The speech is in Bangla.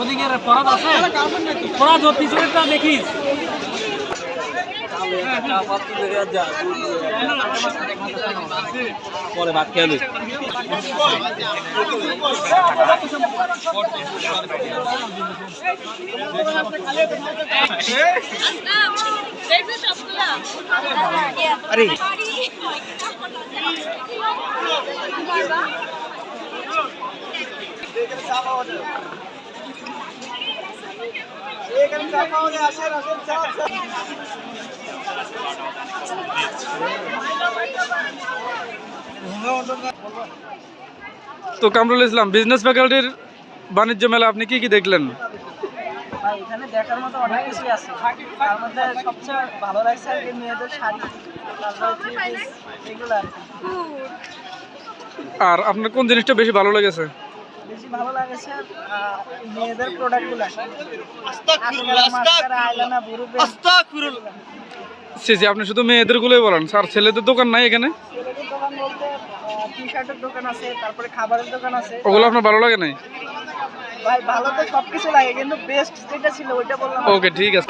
ওদিকে পরাদ আছে? পরাদ ওর পিছনেরটা দেখিস। পরে ভাত খেয়ে আরে। তো কামরুল ইসলাম বিজনেস ফ্যাকাল্টির বাণিজ্য মেলা আপনি কি কি দেখলেন? ভাই এখানে দেখার মতো অনেক কিছুই আছে। তার মধ্যে সবচেয়ে ভালো লাগছে আর কি মেয়েদের শাড়ি তারপর থ্রি পিস এগুলো আর আপনার কোন জিনিসটা বেশি ভালো লেগেছে? বেশি ভালো লাগেছে মেয়েদের প্রোডাক্টগুলো আপনি শুধু মেয়েদের গুলোই বলেন স্যার ছেলেদের দোকান নাই এখানে? ছেলেদের দোকান বলতে টি শার্টের দোকান আছে তারপরে খাবারের দোকান আছে। ওগুলো আপনার ভালো লাগে নাই? ভাই ভালো তো সব কিছু লাগে কিন্তু বেস্ট যেটা ছিল ওইটা বললাম। ওকে ঠিক আছে।